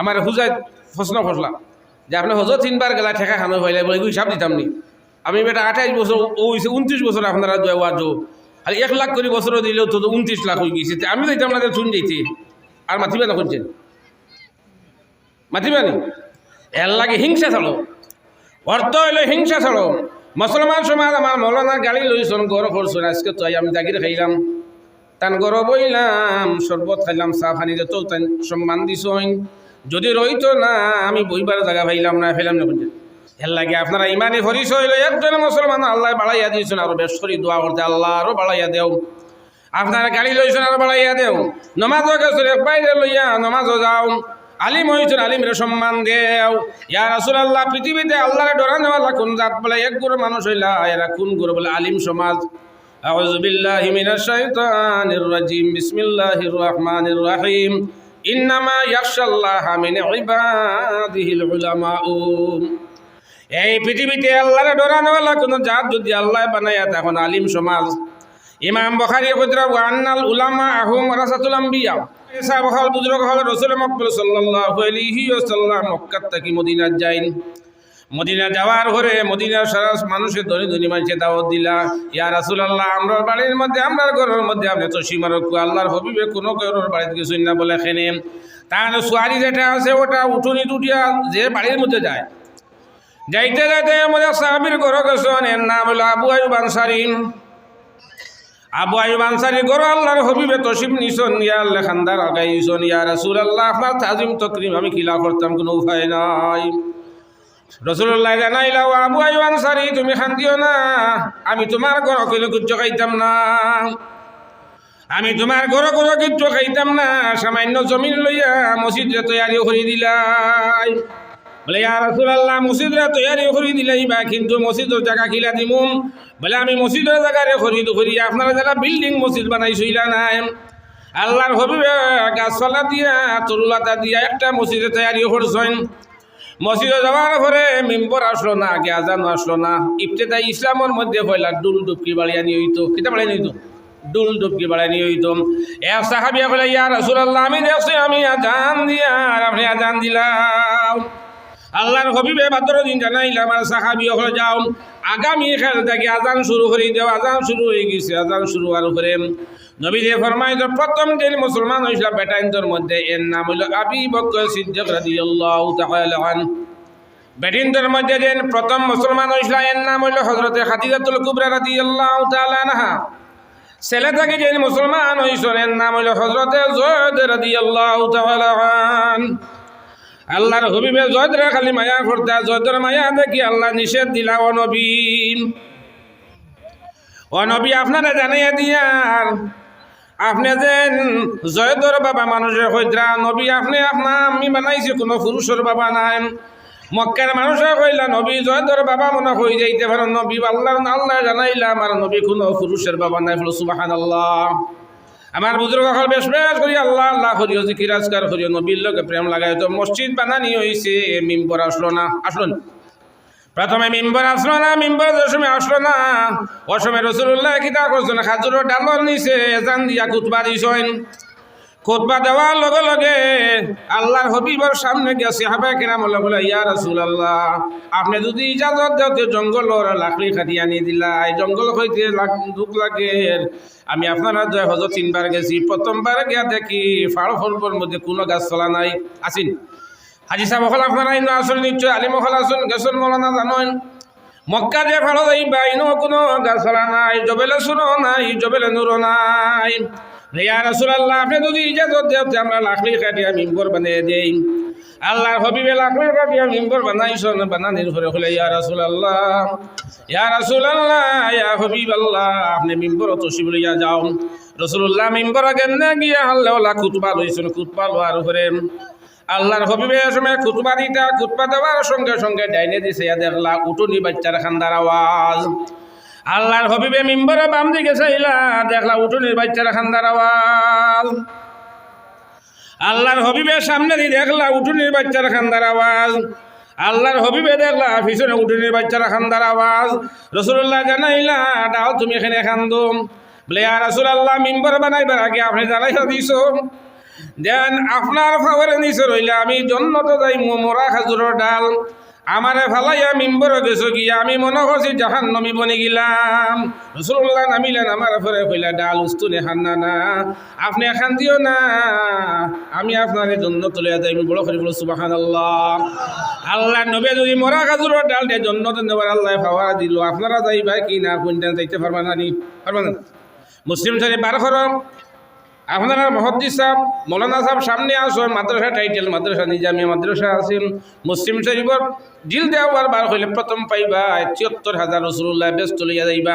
আমার হুজাই প্রশ্ন করলাম যে আপনি হজ তিনবার গেলা ঠেকা খানো হইলে বলে হিসাব দিতাম নি। আমি বেটা আঠাইশ বছর ও হয়েছে উনত্রিশ বছর আপনারা দেওয়া জো আর এক লাখ করে বছর দিলেও তো উনত্রিশ লাখ হয়ে গেছে। তে আমি দিতাম না শুন যেতে আর মাতিবে না করছেন মাতিবে নি? এর লাগে হিংসা ছাড়ো অর্থ হইলে হিংসা ছাড়ো মুসলমান সমাজ আমার মৌলানার গাড়ি লইছন গড় করছেন আজকে তো আমি জাগির খাইলাম। তান গড় বইলাম শরবত খাইলাম চা যত তান সম্মান দিছইন। যদি রইত না, আমি বইবার জায়গা ভাইলাম না, ফেলাম না বুঝলেন এর লাগে আপনারা ইমানে পরিচয় হইল, একজন মুসলমান আল্লাহ বাড়াইয়া দিয়েছেন, আরও বেশি দোয়া করতে আল্লাহ আরও বাড়াইয়া দেও। আপনারা গাড়ি লইছেন, আরও বাড়াইয়া দেও। নমাজ বাইরে লইয়া নমাজও যাও। আলিম হয়েছেন আলিমের সম্মান দেও। ইয়ার আসল আল্লাহ পৃথিবীতে আল্লাহরে ডরা নেওয়ালা কোন জাত বলে? এক গুরু মানুষ হইলা, এরা কোন গুরু বলে? আলিম সমাজ। আউজ বিল্লাহ হিমিনা শাইতানির রাজিম, বিসমিল্লাহির রহমানির রাহিম। ইন্নামা ইয়াকশাল্লাহ মিন ইবাদিহিল উলামাউ। এই পৃথিবীতে আল্লাহরে ডরানোওয়ালা কোনো জাত যদি আল্লাহ বানাইয়া তখন আলিম সমাজ। ইমাম বখারি হুজরা ওয়ান্নাল উলামা আহুম রাসাতুল আম্বিয়া। ইসা বহাল বুজুর্গ হল রসুল মকবুল সাল্লাল্লাহু আলাইহি ওয়াসাল্লাম মক্কা থেকে মদিনা যাইন। মদিনা যাওয়ার ঘরে মদিনার সারা মানুষের ধনী ধনী মানুষে দাওয়াত দিলা। ইয়া রাসুল আল্লাহ আমরা বাড়ির মধ্যে আমরা ঘরের মধ্যে আপনি তো সীমারক আল্লাহর হবিবে কোনো ঘরের বাড়িতে কিছু না বলে খেনে। তার সোয়ারি যেটা আছে, ওটা উঠুনি টুটিয়া যে বাড়ির মধ্যে যায়। যাইতে যাইতে আমাদের সাহাবির ঘর গেছেন এর নাম হলো আবু আয়ুব আনসারি। আবু আয়ুব আনসারি গরো আল্লাহর হবিবে তসিম নিছন ইয়া আল্লাহ খান্দার আগাইছন, ইয়া রাসূল আল্লাহ আপনার তাজিম তকরিম আমি খিলা করতাম কোনো উপায় নাই। রসুল্লাহ জানাইলা ও আবু আয়ুব আনসারি, তুমি খান্দিও না। আমি তোমার ঘর কইলে কুচ্চ খাইতাম না। আমি তোমার ঘর ঘর কিচ্ছু খাইতাম না। সামান্য জমিন লইয়া মসজিদে তৈয়ারি করে দিলাই। বলে, ইয়া রাসূলুল্লাহ, মসজিদে তৈয়ারি করে দিলাই বা, কিন্তু মসজিদের জায়গা কিলা দিমুম। বলে, আমি মসজিদের জায়গারে খরিদ করি। আপনারা যারা বিল্ডিং মসজিদ বানাইছিলা নাই, আল্লাহর হবিবে গাছপালা দিয়া, তরুলাতা দিয়া একটা মসজিদে তৈয়ারি করছেন। মসজিদে যাওয়ার পরে মেম্বর আসলো না আগে আজানো আসলো না। ইফতেদাই ইসলামের মধ্যে পয়লা ডুল ডুবকি বাড়িয়া নিয়ে হইতো কিতা বাড়িয়া নিয়ে হইতো ডুল ডুবকি বাড়িয়া নিয়ে হইতো এক সাহাবিয়া বলে ইয়া রাসূলুল্লাহ, আমি দেখছি, আমি আজান দিয়া, আর আপনি আজান দিলাম আল্লাহর হবিবে ভাদ্র দিন জানাইলাম, আর সাহাবি হলে যাও। আগামী খেল থেকে আজান শুরু করে দেও, আজান শুরু হয়ে গেছে, আজান শুরু আর করে নবী যে ফরমাই তো প্রথম দিন মুসলমান হয়েছিল বেটাইনদের মধ্যে, এর নাম হইল আবি বকর সিদ্দিক রাদিয়াল্লাহু তাআলা আন বেটিনদের মধ্যে যেন প্রথম মুসলমান হয়েছিল এর নাম হইল হযরতে খাদিজাতুল কুবরা রাদিয়াল্লাহু তাআলা আনহা। ছেলে থেকে যেন মুসলমান হয়েছিল এর নাম হইল হযরতে জয়দ রাদিয়াল্লাহু তাআলা আন আল্লাহর হবিবে জয়দরে খালি মায়া করতে জয়দর মায়া দেখি আল্লাহ নিষেধ দিলা, ও নবী ও নবী আপনারা জানাইয়া দিয়ার। আপনি যে জয়দর বাবা মানুষের হইদ্রা নবী আপনি আপনার আমি বানাইছি, কোনো পুরুষের বাবা নাই। মক্কার মানুষে কইলা, নবী জয়দর বাবা মনে হয়ে যাইতে পারে, নবী আল্লাহ আল্লাহ জানাইলা আর নবী কোনো পুরুষের বাবা নাই। বলো সুবাহান আল্লাহ আমার বুজুর্গ হল বেশ বেশ করি, আল্লাহ আল্লাহ করিও যে কিরাজকার করিও, নবীর লোকে প্রেম লাগাই তো মসজিদ বানানি হয়েছে মিম্বর আসলো না আসলো না। প্রথমে মিম্বর আসলো না, মিম্বর সময় আসলো না। ও সময় রসুল্লাহ কিতা করছেন, খাজুরের ডালর নিচে এজান দিয়া কুতবা দিছেন। খুতবা দেওয়ার লগে লগে আল্লাহর হবিবর সামনে গেছে হাবা কিরাম বলে, ইয়া রাসূল আল্লাহ আপনি যদি ইজাজত দেওতে জঙ্গলর লাকড়ি কাটি আনি দিলা, এই জঙ্গল হইতে দুঃখ লাগে। আমি আপনারা জয় হজ তিনবার গেছি, প্রথমবার গিয়া দেখি ফাড় ফলবর মধ্যে কোনো গাছ চলা নাই। আসিন। হাজি সাহেব হল আপনারা ইনো আসল নিশ্চয় আলিম হল আসুন গেছন মৌলানা জানেন মক্কা যে ভালো যাইবা ইনো কোনো গাছপালা নাই, জবেলে শুনো নাই, জবেলে নুরো নাই। ইয়া রাসূলুল্লাহ আপনি যদি ইজাজত দেওতে আমরা লাকড়ি কাটিয়া মিম্বর বানিয়ে দেই আল্লাহ হবিবে লাকড়ি কাটিয়া মিম্বর বানাইছন বানানির ঘরে হলে ইয়া রাসূলুল্লাহ ইয়া রাসূলুল্লাহ ইয়া হাবিবাল্লাহ, আপনি মিম্বর তসিব লইয়া যাও। রাসূলুল্লাহ মিম্বর কেমনে গিয়া আল্লাহ ওলা কুতবা লইছেন কুতবা লোয়ার ঘরে আল্লাহর হবিবে সময় কুতবা দিতা কুতবা দেওয়ার সঙ্গে সঙ্গে ডাইনে দিছে দেখলা উটুনি বাচ্চার খান্দার আওয়াজ। আল্লাহর হবিবে মিম্বরে বাম দিকে চাইলা, দেখলা উঠুনির বাচ্চারা খান্দার আওয়াজ। আল্লাহর হবিবে সামনে দিয়ে দেখলা উঠুনির বাচ্চারা খান্দার আওয়াজ। আল্লাহর হবিবে দেখলা পিছনে উঠুনির বাচ্চারা খান্দার আওয়াজ। রসুল্লাহ জানাইলা ডাল তুমি এখানে খান্দুম বলে আর রসুল আল্লাহ মিম্বর বানাইবার আগে আপনি জানাইয়া দিছ। দেন আপনার ফাওয়ারে নিচে রইলে আমি জন্নত যাই মোরা খাজুরের ডাল। আমারে ফালাইয়া মিম্বর গেছো কি আমি মনে করছি জাহান নমি বনে গেলাম। রসুল্লাহ নামিলেন, আমার ফরে কইলা, ডাল উস্তুনে খান্না না, আপনি খান দিও না, আমি আপনার জন্য তুলে যাই আমি বড় করি বলো সুবাহান আল্লাহ আল্লাহ নবে যদি মরা খাজুরের ডাল দিয়ে জন্নত নেবার আল্লাহ ফাওয়ারা দিল। আপনারা যাইবা কি না, কোনটা যাইতে পারবা না নি? পারবা না? মুসলিম শরীফ বার করম আপনারা মহদ্দি সাহেব, মৌলানা সাহেব সামনে আসুন, মাদ্রাসা টাইটেল মাদ্রাসা নিজামিয়া মাদ্রাসা আছেন মুসলিম শরীফর জিল দেওয়ার বার হইলে প্রথম পাইবা, তিয়াত্তর হাজার রসুল্লাহ ব্যস্ত লইয়া যাইবা।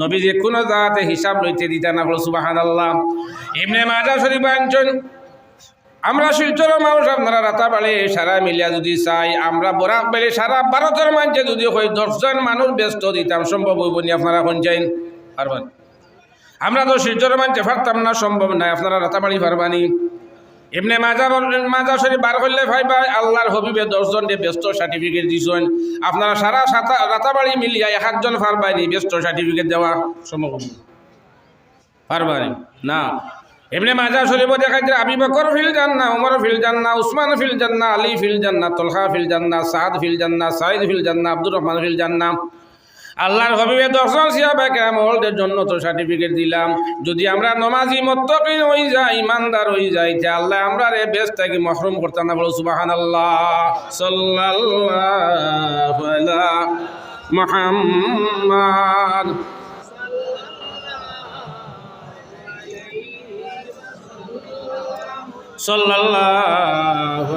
নবী যে কোনো জায়গাতে হিসাব লইতে দিতা না হলো সুবাহান আল্লাহ এমনি মাজা শরীফ আনছেন, আমরা শিলচর মানুষ, আপনারা রাতা বাড়ে সারা মিলিয়া যদি চাই, আমরা বরাক বেড়ে সারা ভারতের মানুষে যদি হয়, দশজন মানুষ ব্যস্ত দিতাম, সম্ভব হইব নি, আপনারা কোন পারবেন। আমরা তো শিলচর মানতে পারতাম না, সম্ভব নাই আপনারা রাতাবাড়ি পারবানি এমনি মাজা মাজা শরীফ বার করলে ভাই ভাই আল্লাহর হবিবে দশজন ব্যস্ত সার্টিফিকেট দিছেন। আপনারা সারা সাতা রাতাবাড়ি মিলিয়া এক একজন পারবানি ব্যস্ত সার্টিফিকেট দেওয়া সম্ভব না। পারবানি না। এমনি মাজা শরীফ দেখাইতে আবি বকর ফিল জান্না উমর ফিল জান্না উসমান ফিল জান্না আলী ফিল জান্না তলহা ফিল জান্না সাদ ফিল জান্না সাইদ ফিল জান্না আব্দুর রহমান ফিল জান্না আল্লাহর হবিবে দর্শন সিয়াবে কেমলদের জন্য তো সার্টিফিকেট দিলাম। যদি আমরা নমাজি মত্তকিন হয়ে যাই ইমানদার হয়ে যাই তে আল্লাহ আমরা রে বেশ থেকে মহরুম করতাম না বলো সুবাহান আল্লাহ সাল্লাল্লাহু আলা মুহাম্মদ। সাল্লাল্লাহু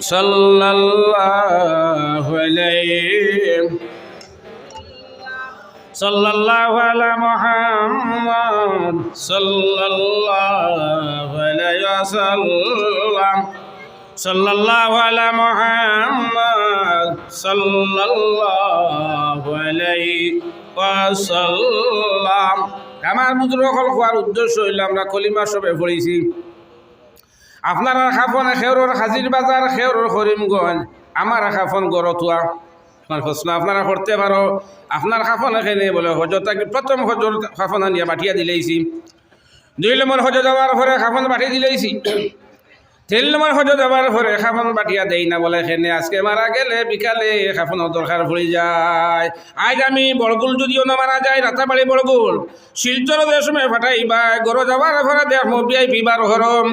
صلى الله عليه صلى الله على محمد صلى الله عليه وسلم صلى الله على محمد صلى الله عليه وسلم আমার বুজুর্গ হওয়ার উদ্দেশ্য হইল আমরা কলিমা সবে পড়েছি আপনারা খাফন খেউরর হাজির বাজার খেউরর করিমগঞ্জ আমার খাফন আমার প্রশ্ন আপনারা করতে পারো। আপনার খাফন এখানে বলে হজরতা প্রথম হজর খাফন আনিয়া পাঠিয়া দিলেইছি। দুই নম্বর হজ যাওয়ার পরে খাফন পাঠিয়ে দিলেইছি। তিন নম্বর হজ যাওয়ার পরে খাফন পাঠিয়া দেই না বলে, এখানে আজকে মারা গেলে বিকালে খাফন দরকার পড়ে যায়। আজ আমি বড়গুল যদিও না মারা যায় রাতাবাড়ি বড়গুল শিলচর যে সময় ফাটাইবা গড় যাওয়ার পরে দেখব বিআইপি বার হরম।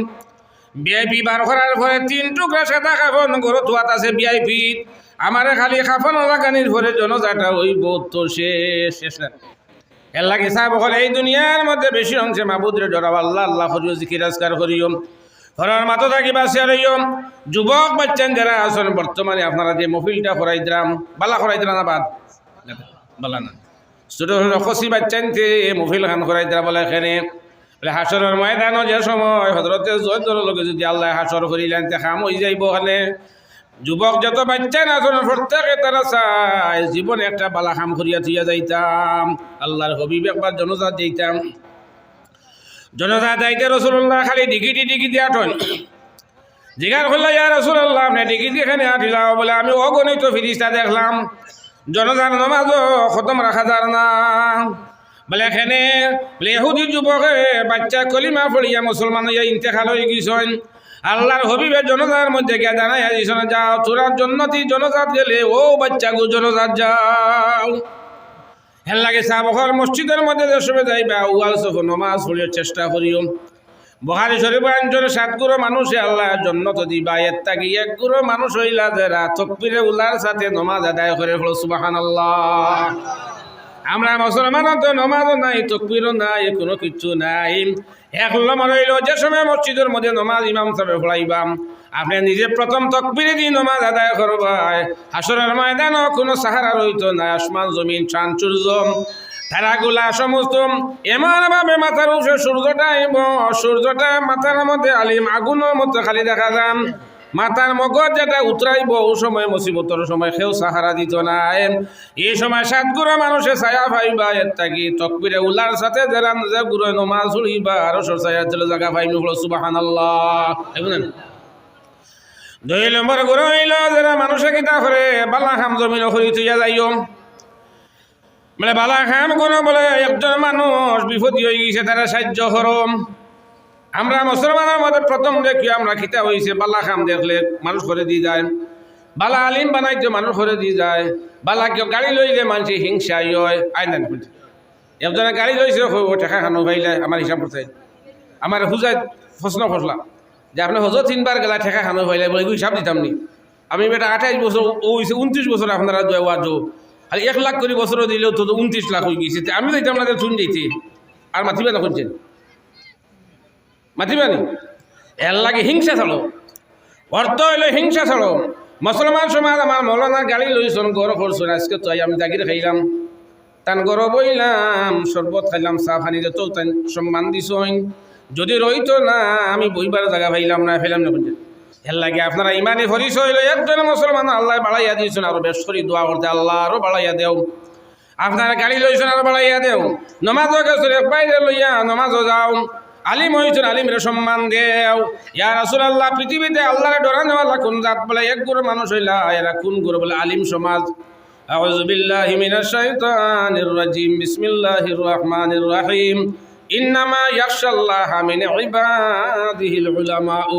বিআইপি বার করার পরে তিন টুকরা সাদা কাফন গরু ধোয়াত আছে বিআইপি আমারে খালি কাফন লাগানির পরে জনজাটা ওই বোধ তো শেষ শেষ না এর লাগে সাহেব হল এই দুনিয়ার মধ্যে বেশি অংশে মাবুদরে ডরাব আল্লাহ আল্লাহ করিও জিকির আজকার করিও ঘরের মাতো থাকি বাসিয়া রইও যুবক বাচ্চান যারা আছেন বর্তমানে আপনারা যে মফিলটা করাই দিলাম। বালা করাই দিলাম বাদ? বালা না। ছোট ছোট খসি বাচ্চান মফিল খান করাই দিলাম বলে এখানে হাসরের ময়দানও যে সময় হজরতে জয়দর লোকে যদি আল্লাহ হাসর করিলেন, তে খাম হয়ে যাইব ওখানে যুবক যত বাচ্চা না শোনো প্রত্যেকে তারা চায়, জীবনে একটা বালা খাম করিয়া থইয়া যাইতাম। আল্লাহর হবিব একবার জনজাত যাইতাম। জনজাত যাইতে রসুল্লাহ খালি ডিগিটি ডিগি দিয়া ঠন জিগার করলে, ইয়া রসুল্লাহ, আপনি ডিগিটি এখানে আঠিলাও বলে, আমি অগণিত ফিরিস্তা দেখলাম। জনজাত নমাজও খতম রাখা যার না। বলে, এখানে বলে যুবকে বাচ্চা কলিমা পড়িয়া মুসলমান হইয়া ইন্তেকাল হয়ে গেছেন আল্লাহর হবিবের জনতার মধ্যে গিয়া জানাই দিয়েছেন যাও, তোরা জন্নতি জনজাত গেলে, ও বাচ্চা গু জনজাত যাও। হেল লাগে সাবহর মসজিদের মধ্যে যে যাইবা উয়াল সফ নমাজ পড়িয়ার চেষ্টা করিও। বহারি শরীফ অঞ্চল সাতগুলো মানুষে আল্লাহ জন্নত দিবা এর তাকি এক গুরো মানুষ হইলা যারা, তকবিরে উল্লার সাথে নমাজ আদায় করে হলো সুবাহান আল্লাহ আমরা মুসলমান তো নমাজও নাই তকবিরও নাই, কোনো কিছু নাই। এক নম্বর হইল যে সময় মসজিদের মধ্যে নমাজ ইমাম সাহেব পড়াইবাম, আপনি নিজে প্রথম তকবিরে দিয়ে নমাজ আদায় করবাই। হাসরের ময়দানও কোনো সাহারা রইত না, আসমান, জমিন চান সূর্য তারাগুলা সমস্ত এমনভাবে মাথার উপরে সূর্যটা আইব সূর্যটা মাথার মধ্যে আলিম আগুনের মতো খালি দেখা যান। মাথার মগজ যেটা উতরাইব, ও সময় মুসিবতর সময় কেউ সাহারা দিত না। এই সময় সাতগুড়া মানুষে ছায়া পাইবা এর থাকি তকবিরে উল্লার সাথে যারা যে গুড়ো নমাজ উড়িবা আরও সর ছায়া চলে জায়গা পাইমি হলো সুবাহান দুই নম্বর গুরু হইল যারা মানুষে কিতা করে, বালা খাম জমিন হরি তুইয়া যাইও মানে বালা খাম কোনো বলে একজন মানুষ বিপদী হয়ে গেছে, তারা সাহায্য করম। আমরা মুসলমানের মধ্যে প্রথম দেখি আমরা খিতা হয়েছে বালা খাম দেখলে মানুষ করে দিয়ে যায়। বালা আলিম বানাইতে মানুষ করে দিয়ে যায়। বালা কেউ গাড়ি লইলে মানুষ হিংসা হয় আইন একজনে গাড়ি লইছে ও খানো ভাইলে আমার হিসাব করতে আমার হুজাই প্রশ্ন করলাম যে, আপনি হজর তিনবার গেলা ঠেকা খানো ভাইলে বলে হিসাব দিতাম নি। আমি বেটা আঠাইশ বছর, ও হয়েছে উনত্রিশ বছর আপনারা ওয়াজ। আর এক লাখ করে বছরও দিলেও তো উনত্রিশ লাখ হয়ে তে আমি যাইতাম না শুন যাইতে। আর মাতিবে না শুনছেন মাতিবে নি এর লাগে হিংসা চলো। অর্থ হইলে হিংসা চলো। মুসলমান সমাজ আমার মৌলানার গাড়ি লইছন গড় করছন আজকে তাই আমি জাগির খাইলাম। তান গড় বইলাম শরবত খাইলাম চা ফানি তো তান সম্মান দিছইন। যদি রইতো না, আমি বইবার জায়গা পাইলাম না ফেলাম না এর লাগে আপনারা ইমানে পরিচয় হইলে, একজন মুসলমান আল্লাহ বাড়াইয়া দিয়েছেন আরও বেশ দোয়া করতে আল্লাহ আরও বাড়াইয়া দেও। আপনারা গাড়ি লইছেন আরও বাড়াইয়া দেও। এক বাইরে লইয়া নমাজও যাও। আলিম হয়েছেন আলিমের সম্মান দেও ইয়া রাসুল আল্লাহ পৃথিবীতে আল্লাহরে ডরানো আল্লাহ কোন জাত বলে এক গুরু মানুষ হইলা এরা কোন গুরু বলে আলিম সমাজ أعوذ بالله من الشيطان الرجيم بسم الله الرحمن الرحيم إنما يخشى الله من عباده العلماء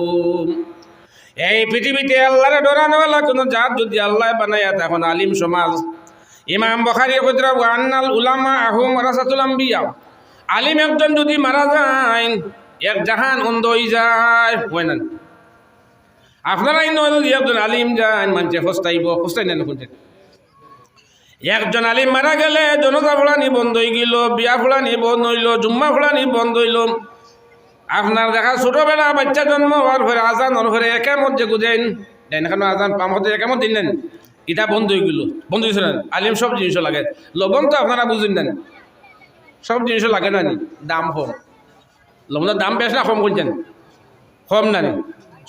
এই পৃথিবীতে আল্লাহরে ডরানোওয়ালা কোনো জাত যদি আল্লাহ বানাইয়া তখন আলিম সমাজ ইমাম বখারি খুদ্রা আন্নাল উলামা আহুম রাসাতুল আম্বিয়া আলিম একজন যদি মারা যায়, এক জাহান অন্ধ হয়ে যায়। হয় না। আপনারা ইন একজন আলিম যান মানছে ফস্তাইব, ফস্তাই নেন খুঁজছেন একজন আলিম মারা গেলে জনতা ফোড়ানি বন্ধ হয়ে গেল, বিয়া ফোড়ানি বন্ধ হইল, জুম্মা ফোড়ানি বন্ধ হইল। আপনার দেখা ছোটবেলা বাচ্চা জন্ম হওয়ার পরে আজান ওর পরে একেমত যে গুজেন, দেন এখানে আজান পাম হতে একেমত দিন নেন এটা বন্ধ হয়ে গেল। বন্ধ হয়েছিল আলিম সব জিনিস লাগে। লবণ তো আপনারা বুঝেন নেন সব জিনিস লাগে না দাম কম। লবণের দাম বেশ না কম করছেন কম না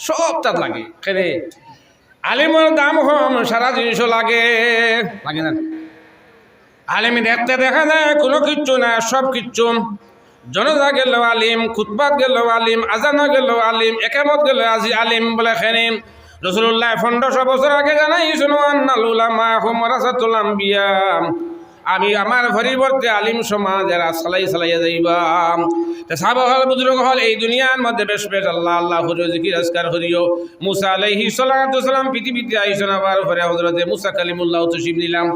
সব তাত লাগে। কেনে আলিমের দাম কম সারা জিনিসও লাগে। লাগে না আলিমি দেখতে দেখা যায়, কোনো কিচ্ছু না সব কিচ্ছু। জনতা গেল আলিম, খুতবাত গেল আলিম আজানা গেল আলিম, একামত গেল আজি আলিম বলে খেনিম রসুল্লাহ পনেরোশো বছর আগে জানাই শুনো আন্নালুলামা হোমরাসাতুল আম্বিয়া। আমি আমার পরিবর্তে আলিম সমাজ এরা সালাই সালাইয়া যাইবা। তা সাব হল বুজুর্গ হল, এই দুনিয়ার মধ্যে বেশ বেশ আল্লাহ আল্লাহ হরিও জিকির আজকার হরিও মুসা আলাইহি সালাম পৃথিবীতে আইসন আবার পরে হজরতে মুসা কালিমুল্লাহ তসিম নিলাম।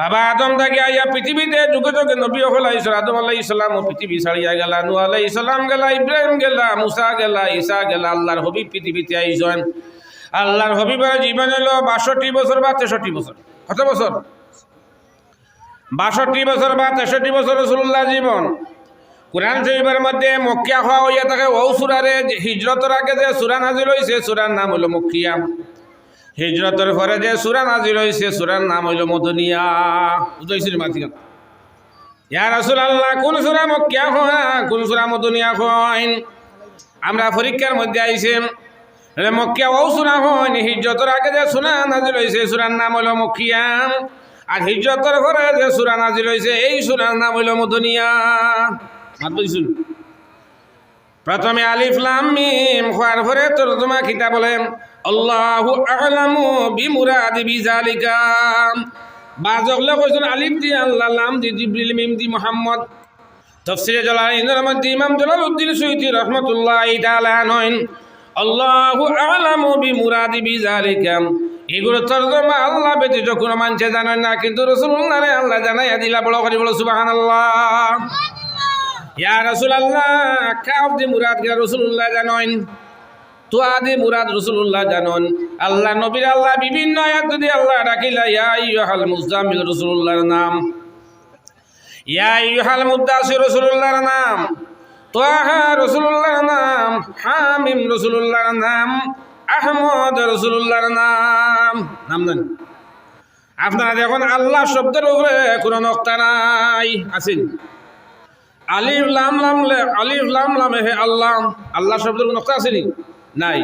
বাবা আদম থেকে আইয়া পৃথিবীতে যুগে যুগে নবী হল আইসর আদম আল্লাহ ইসলাম ও পৃথিবী ছাড়িয়া গেলা নু আল্লাহ ইসলাম গেলা, ইব্রাহিম গেলা, মুসা গেলা, ঈসা গেলা, আল্লাহর হবি পৃথিবীতে আইসন। আল্লাহর হবিবের জীবন এলো বাষট্টি বছর বা তেষট্টি বছর। কত বছর? বাষট্টি বছর বা তেষট্টি বছর রসুল্লাহ জীবন। কোরআন শরীফের মধ্যে মক্কিয়া হওয়া হইয়া থাকে, ও সুরারে হিজরতের আগে যে সুরা নাজিল হয়েছে সুরার নাম হলো মক্কিয়া। হিজরতের পরে যে সুরা নাজিল হয়েছে সুরার নাম হইল মদনিয়া। বুঝাইছিল মাতিকা ইয়া রসুল আল্লাহ কোন সুরা মক্কিয়া হয় কোন সুরা মদনিয়া হয় আমরা পরীক্ষার মধ্যে আইছে মক্কিয়া ও সুরা হয় হিজরতের আগে যে সুরা নাজিল হয়েছে সুরার নাম হইল মক্কিয়া। আর হিজরতের পরে যে সুরা নাজিল হয়েছে এই সুরার নাম হইল মধুনিয়া প্রথমে আলিফলাম মিম হওয়ার পরে তোর তোমা খিতা বলেন, আল্লাহু আলামু বিমুরাদি বিজালিকা বাজকলে কইছেন আলিফ দি আল্লাহ লাম দি জিবরিল, মিম দি মুহাম্মদ। তফসিরে জালালাইনের মধ্যে ইমাম জালালউদ্দিন সুয়ুতি রাহমাতুল্লাহি তাআলা নয়ন আল্লাহু আলামু বিমুরাদি বিজালিকা এগুলো তর্জমা আল্লাহ ব্যতীত কোনো মানুষে জানেন না, কিন্তু রসুল্লাহ আল্লাহ জানাইয়া দিলা বড় করি, বলো সুবহানাল্লাহ। ইয়া রাসূলুল্লাহ কাফ দি মুরাদ গিলা রসুল্লাহ জানেন আদি মুরাদ রসুল্লাহ জানন, আল্লাহ নবীর আল্লাহ বিভিন্ন আয়াত যদি আল্লাহ ডাকিলা, ইয়া ইয়হাল মুজামিল রসুল্লাহর নাম। ইয়া ইয়হাল মুদাসির রসুল্লাহর নাম। তোহা রসুল্লাহর নাম, হামিম রসুল্লাহর নাম। আহমদ রসুল্লাহর নাম। নাম জানি আপনারা দেখুন, আল্লাহ শব্দের উপরে কোনো নক্তা নাই। আছেন আলিফ, লাম লাম লে আলিফ, লাম লাম হে আল্লাহ। আল্লাহ শব্দের কোনো নক্তা আসেনি? নাই।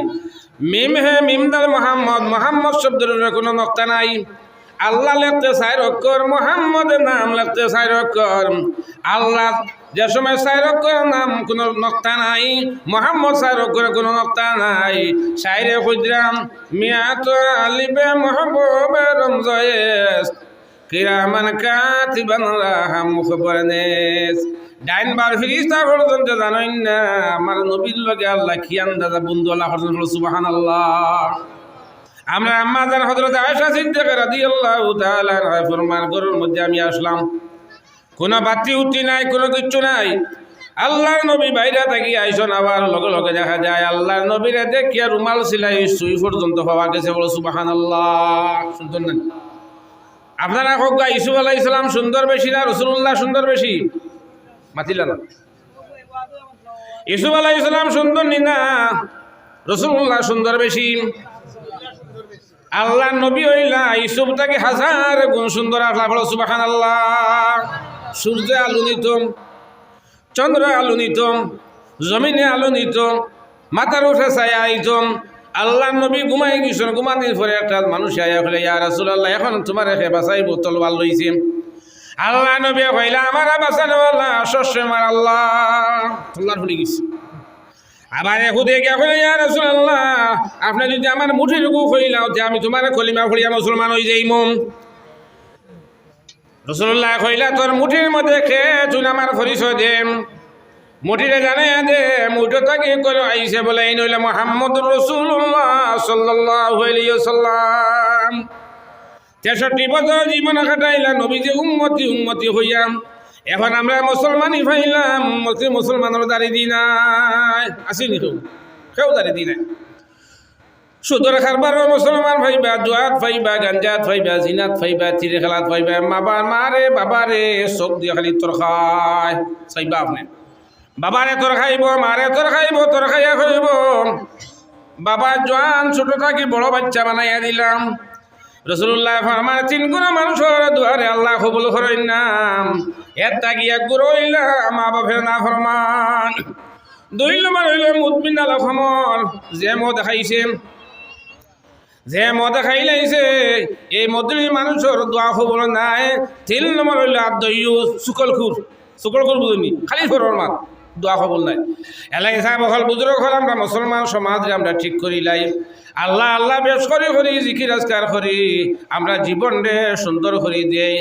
মিম হে মিমদার মোহাম্মদ। মোহাম্মদ শব্দের উপরে কোনো নক্তা নাই। আল্লাহ লেখতে সাইর অক্ষর মোহাম্মদ নাম লেখতে সাইর অক্ষর আল্লাহ যে সময় সাইর নাম, কোনো নক্তা নাই। মোহাম্মদ সাইর অক্ষরের কোনো নক্তা নাই। সাইরে খুজরাম মিয়া তো আলিবে মহবুবে রমজয়েস। কিরামান কাতিবান রাহাম মুখবরনেস ডাইন বার ফিরিস্তা পর্যন্ত জানেন না। আমার নবীর লগে আল্লাহ কি আন্দাজা বন্ধু আল্লাহ পর্যন্ত সুবহানাল্লাহ। আমরা আম্মাজান হযরত আয়েশা সিদ্দিকা রাদিয়াল্লাহু তাআলা ফরমান গরুর মধ্যে আমি আসলাম। কোনো বাতি উঠি নাই, কোনো কিচ্ছু নাই। আল্লাহর নবী বাইরে থাকি আইসন, আবার লগে লগে দেখা যায় আল্লাহর নবীরে দেখিয়া রুমাল সিলাই সুই পর্যন্ত পাওয়া গেছে। বলো সুবাহান আল্লাহ সুন্দর না? আপনারা হোক গা ইসুফ আলাহ ইসলাম সুন্দর বেশি না রসুল্লাহ সুন্দর বেশি? মাতিলা না। ইসুফ আলাহ ইসলাম সুন্দর নি না রসুল্লাহ সুন্দর বেশি। আল্লাহ নবী হইলা ইসুফ তাকে হাজার গুণ সুন্দর আল্লাহ বলো সুবাহান আল্লাহ সূর্য আলো নিতম, চন্দ্র আলো নিতম, জমিনে আলো নিতম, মাথার উঠে ছায়া আইতম। আল্লাহ নবী ঘুমাই গেছেন, ঘুমানির পরে একটা মানুষ আয়া হলে ইয়া রাসুল আল্লাহ এখন তোমার হে বাসাই বোতল ভালো লইছে। আল্লাহ নবী কইলা, আমার বাসানো আল্লাহ, শস্য মার আল্লাহ। আল্লাহর ভুলে গেছে। আবার এহুদে গিয়া কইলা ইয়া রাসুল আল্লাহ আপনি যদি আমার মুঠির গু কইলাও যে আমি তোমার কলিমা ফড়িয়া মুসলমান হয়ে যাইমম রসুল্লাহ কইলা, তোর মুঠির মধ্যে খেয়ে তুই আমার পরিচয় দে মুঠিরে জানে দে, মুঠো তাকে করে আইসে বলে, এই নইলে মোহাম্মদ রসুল্লাহ সাল্লাহ সাল্লাম তেষট্টি বছর জীবন কাটাইলা নবী যে উন্মতি উন্মতি হইয়াম এখন আমরা মুসলমানই পাইলাম মুসলমানের দাঁড়ি দি নাই। আসিনি কেউ কেউ দাঁড়ি দি নাই। সুদর খারবার মুসলমান ভাইবা জুয়াত ভাইবা, গাঞ্জাত ভাইবা, জিনাত ভাইবা, তিরে খেলাত ভাইবা মাবা মারে বাবারে চোখ দিয়ে খালি তোর খায়। চাইবা আপনি। বাবারে তোর খাইব মারে তোর খাইব, তোর খাইয়া খাইব। বাবা জোয়ান ছোট থাকি বড় বাচ্চা বানাইয়া দিলাম। রসুল্লাহ ফরমান তিন গুণ মানুষের দুয়ারে আল্লাহ কবুল করেন নাম এর তাগিয়া গুরইলা মা বাপের না ফরমান। দুই নম্বর হইল মুদবিন আল অসমৰ যে মদ দেখাইছে যে মদ খাইলাইছে এই মদুরি মানুষের দোয়া খবর নাই। তিন নম্বর হইল আদয়ু শুকলখুর। শুকলখুর বুঝুনি খালি ফরর মাত দোয়া কবল নাই। এলাই সাহেব হল বুজুর্গ হল, আমরা মুসলমান সমাজে আমরা ঠিক করি লাই আল্লাহ আল্লাহ বেশ করি করি, জিকির আজকার করি। আমরা জীবন রে সুন্দর করি দেই।